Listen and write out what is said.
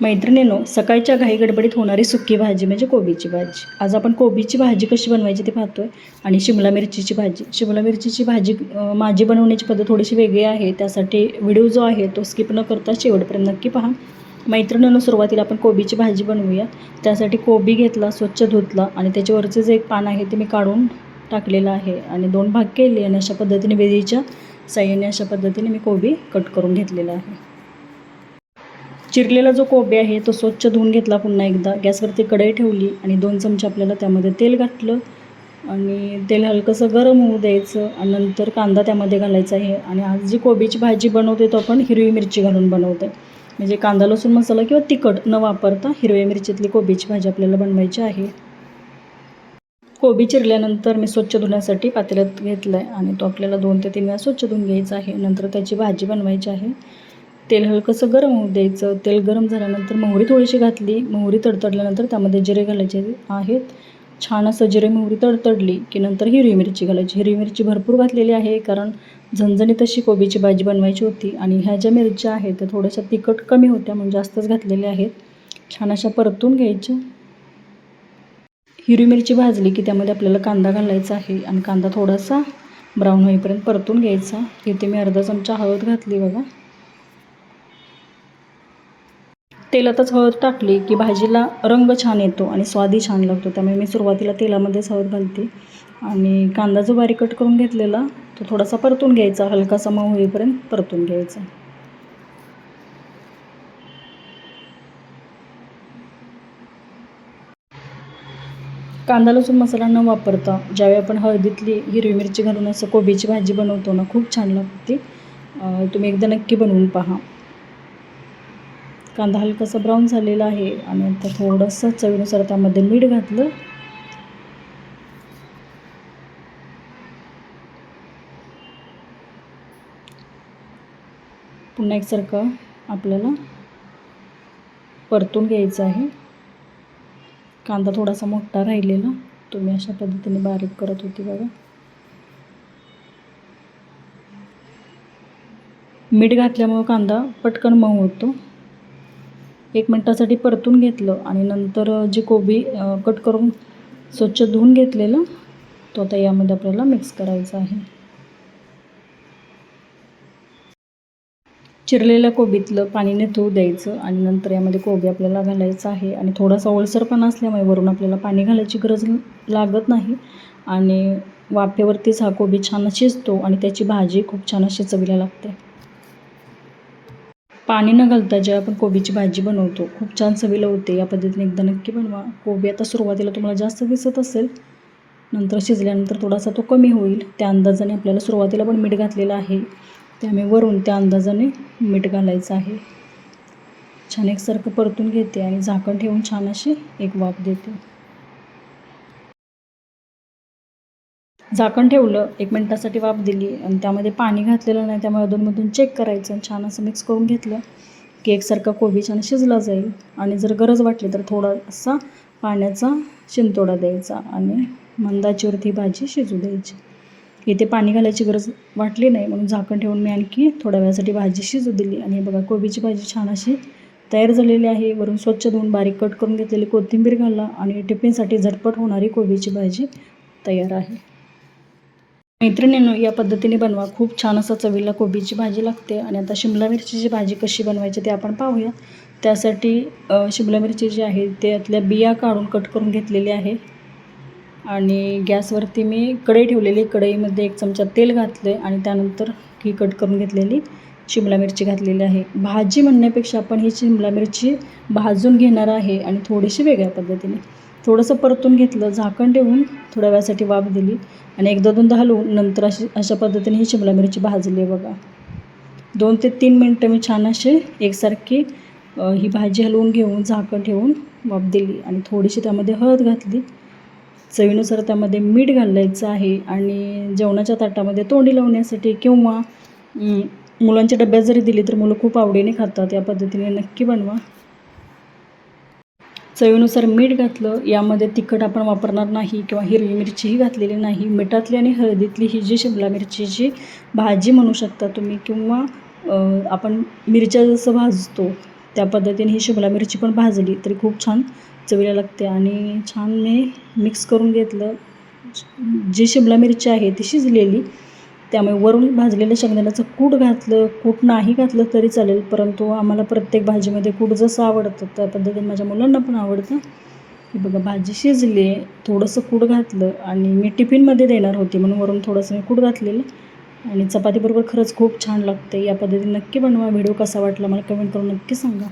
मैत्रिणीनो सकाळच्या घाई गडबडीत होणारी सुकी भाजी म्हणजे कोबीची भाजी. आज आपण कोबीची भाजी कशी बनवायची ते पाहतोय. आणि शिमला मिरचीची भाजी. शिमला मिरचीची भाजी माझी बनवण्याची पद्धत थोडीशी वेगळी आहे. त्यासाठी व्हिडिओ जो आहे तो स्किप न करता शेवटपर्यंत नक्की पहा. मैत्रिणीनो सुरुवातीला आपण कोबीची भाजी बनवूया. त्यासाठी कोबी घेतला स्वच्छ धुतला आणि त्याच्यावरचं जे एक पान आहे ते मी काढून टाकलेलं आहे. आणि दोन भाग केले आणि अशा पद्धतीने वेदीच्या साह्याने अशा पद्धतीने मी कोबी कट करून घेतलेला आहे. चिरलेला जो कोबी आहे तो स्वच्छ धुवून घेतला पुन्हा एकदा. गॅसवरती कढई ठेवली आणि दोन चमचे आपल्याला त्यामध्ये तेल घातलं. आणि तेल हलकंसं गरम होऊ द्यायचं आणि नंतर कांदा त्यामध्ये घालायचा आहे. आणि आज जी कोबीची भाजी बनवते तो आपण हिरवी मिरची घालून बनवते म्हणजे कांदा लसूण मसाला किंवा तिखट न वापरता हिरव्या मिरचीतली कोबीची भाजी आपल्याला बनवायची आहे. कोबी चिरल्यानंतर मी स्वच्छ धुण्यासाठी पातेल्यात घेतलं आहे आणि तो आपल्याला दोन ते तीन वेळा स्वच्छ धुवून घ्यायचा आहे. नंतर त्याची भाजी बनवायची आहे. तेल हलकंसं गरम होऊ द्यायचं? तेल गरम झाल्यानंतर मोहरी थोडीशी घातली. मोहरी तडतडल्यानंतर त्यामध्ये जिरे घालायचे आहेत. छान असं जिरे मोहरी तडतडली की नंतर हिरवी मिरची घालायची. हिरवी मिरची भरपूर घातलेली आहे कारण झणझणीत अशी कोबीची भाजी बनवायची होती आणि ह्या ज्या मिरच्या आहेत त्या थोड्याशा तिखट कमी होत्या म्हणजे जास्तच घातलेल्या आहेत. छान अशा परतून घ्यायच्या. हिरवी मिरची भाजली की त्यामध्ये आपल्याला कांदा घालायचा आहे आणि कांदा थोडासा ब्राऊन होईपर्यंत परतून घ्यायचा. इथे मी अर्धा चमचा हळद घातली बघा. तेलातच हळद टाकली की भाजीला रंग छान येतो आणि स्वादही छान लागतो. त्यामुळे मी सुरुवातीला तेलामध्येच हळद घालते. आणि कांदा जो बारीक कट करून घेतलेला तो थोडासा परतून घ्यायचा. हलकासा मऊ होईपर्यंत परतून घ्यायचा. कांदा लसूण मसाला न वापरता ज्यावेळी आपण हळदीतली हिरवी मिरची घालून असं कोबीची भाजी बनवतो ना खूप छान लागते. तुम्ही एकदा नक्की बनवून पहा. कांदा हलकासा ब्राऊन झालेला आहे. आणि आता थोडंसं चवीनुसार त्यामध्ये मीठ घातलं. पुन्हा एकसारखं आपल्याला परतून घ्यायचं आहे. कांदा थोडासा मोठा राहिलेला. तुम्ही अशा पद्धतीने बारीक करत होती बघा. मीठ घातल्यामुळं कांदा पटकन मऊ होतो. एक मिनटासाठी परतून घेतलं आणि नंतर जी कोबी कट करून स्वच्छ धुवून घेतलेलं तो आता यामध्ये आपल्याला मिक्स करायचा आहे. चिरलेल्या कोबीतलं पाणी निथळू द्यायचं आणि नंतर यामध्ये कोबी आपल्याला घालायचं आहे आणि थोडासा ओलसरपणा असल्यामुळे वरून आपल्याला पाणी घालायची गरज लागत नाही आणि वाफेवरतीच हा कोबी छान शिजतो आणि त्याची भाजी खूप छान अशी चवीला लागते. पाणी न घालता जेव्हा आपण कोबीची भाजी बनवतो खूप छान चवीला होते. या पद्धतीने एकदा नक्की बनवा. कोबी आता सुरुवातीला तुम्हाला जास्त दिसत असेल नंतर शिजल्यानंतर थोडासा तो कमी होईल. त्या अंदाजाने आपल्याला सुरुवातीला पण मीठ घातलेलं आहे. त्यामुळे वरून त्या अंदाजाने मीठ घालायचं आहे. छान एकसारखं परतून घेते आणि झाकण ठेवून छान अशी एक वाफ देते. झाकण ठेवलं एक मिनटासाठी वाफ दिली आणि त्यामध्ये पाणी घातलेलं नाही त्यामुळे अधूनमधून चेक करायचं आणि छान असं मिक्स करून घेतलं. की कोबी छान शिजला जाईल आणि जर गरज वाटली तर थोडासा पाण्याचा शिंतोडा द्यायचा आणि मंदाचीवरती भाजी शिजू द्यायची. इथे पाणी घालायची गरज वाटली नाही म्हणून झाकण ठेवून मी आणखी थोड्या वेळासाठी भाजी शिजू दिली. आणि बघा कोबीची भाजी छान अशी तयार झालेली आहे. वरून स्वच्छ धुवून बारीक कट करून घेतलेली कोथिंबीर घाला आणि टिफिनसाठी झटपट होणारी कोबीची भाजी तयार आहे. मैत्रिणींनो या पद्धतीने बनवा. खूप छान असं चवीला कोबीची भाजी लागते. आणि आता शिमला मिरचीची भाजी कशी बनवायची ते आपण पाहूया. त्यासाठी शिमला मिरची जी आहे त्यातल्या बिया काढून कट करून घेतलेली आहे. आणि गॅसवरती मी कढई ठेवलेली कढईमध्ये एक चमचा तेल घातले आणि त्यानंतर ही कट करून घेतलेली शिमला मिरची घातलेली आहे. भाजी म्हणण्यापेक्षा आपण ही शिमला मिरची भाजून घेणार आहे आणि थोडीशी वेगळ्या पद्धतीने. थोडंसं परतून घेतलं झाकण ठेवून थोड्या वेळासाठी वाफ दिली आणि एकदा दोनदा हलवून नंतर अशी अशा पद्धतीने ही शिमला मिरची भाजली आहे बघा. दोन ते तीन मिनटं मी छान असे एकसारखी ही भाजी हलवून घेऊन झाकण ठेवून वाफ दिली आणि थोडीशी त्यामध्ये हळद घातली. चवीनुसार त्यामध्ये मीठ घालायचं आहे आणि जेवणाच्या ताटामध्ये तोंडी लावण्यासाठी किंवा मुलांच्या डब्यात जरी दिली तर मुलं खूप आवडीने खातात. या पद्धतीने नक्की बनवा. चवीनुसार मीठ घातलं. यामध्ये तिखट आपण वापरणार नाही किंवा हिरवी मिरचीही घातलेली नाही. मिठातली आणि हळदीतली ही जी शिमला मिरचीची भाजी म्हणू शकता तुम्ही किंवा आपण मिरच्या जसं भाजतो त्या पद्धतीने ही शिमला मिरची पण भाजली तरी खूप छान चवीला लागते. आणि छान मी मिक्स करून घेतलं. जी शिमला मिरची आहे ती शिजलेली. त्यामुळे वरून भाजलेलं शेंगदाण्याचं कूट घातलं कूट नाही घातलं तरी चालेल परंतु आम्हाला प्रत्येक भाजीमध्ये कूट जसं आवडतं त्या पद्धतीने माझ्या मुलांना पण आवडतं. की बघा भाजी शिजली थोडंसं कूट घातलं आणि मी टिफिनमध्ये देणार होती म्हणून वरून थोडंसं मी कूट घातलेलं. आणि चपातीबरोबर खरंच खूप छान लागते या पद्धतीने नक्की बनवा. व्हिडिओ कसा वाटला मला कमेंट करून नक्की सांगा.